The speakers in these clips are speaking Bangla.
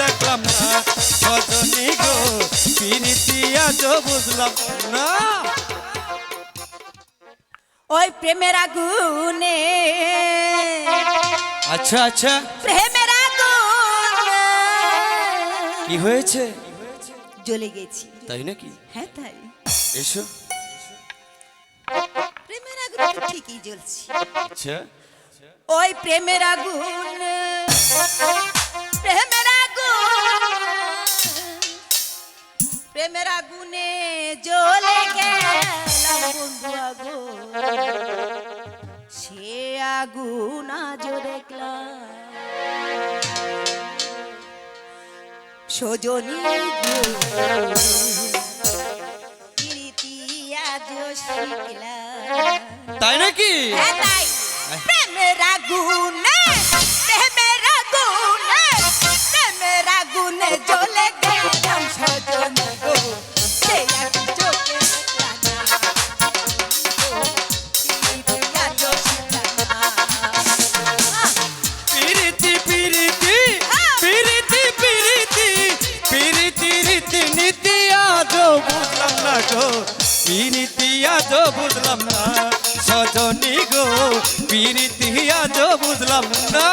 দেখলাম না সজনী গো পিরিতি আজ বুঝলাম না। ওই প্রেমের আগুনে। আচ্ছা আচ্ছা। প্রেমের আগুন। কি হয়েছে? জ্বলে গেছি। তাই নাকি? হ্যাঁ তাই। এসো। প্রেমের আগুন তো ঠিকই জ্বলছি। আচ্ছা। ওই প্রেমের আগুন। প্রেমের আগুনে জ্বলে গেলাম বন্ধু আগুন। সে আগুন আজ দেখলাম। সজনী তাই নাকি? হ্যাঁ প্রেমের আগুনে প্রেমের আগুনে প্রেমের আগুনে জ্বলে পিরিতি আজ বুঝলাম না। সজনী গো পিরিতি আজ বুঝলাম না।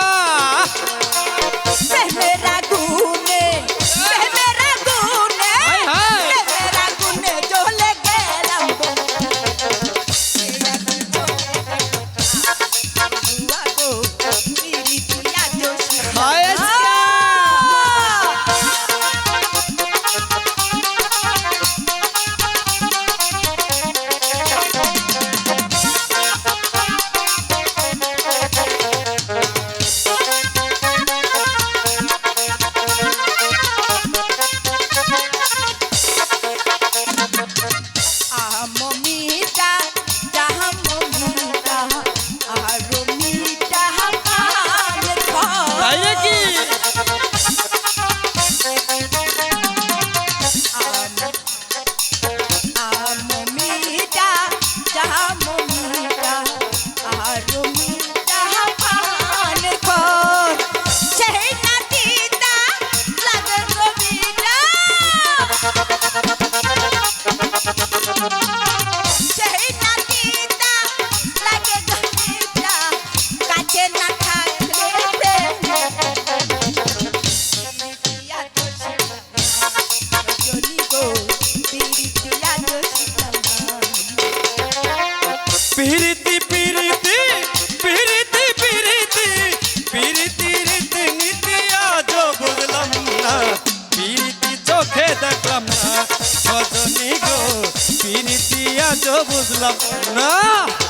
বুঝলাম না।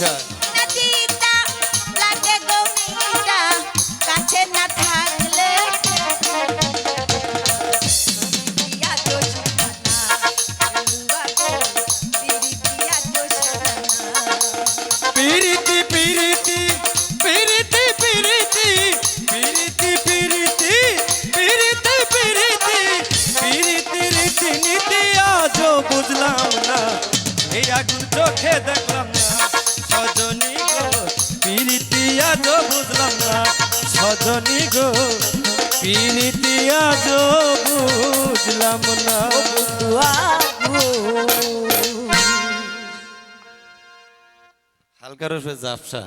না পিরিতি পিরিতি পিরিতি পিরিতি পিরিতি পিরিতি পিরিতি পিরিতি পিরিতি রীতি নীতি আজ বুঝলাম না। এই আগুন চোখে দেখলাম না। সজনী গো পিরিতি আজ বুঝলাম না। সজনী গো পিরিতি আজ বুঝলাম না। হালকা রসে জাপসা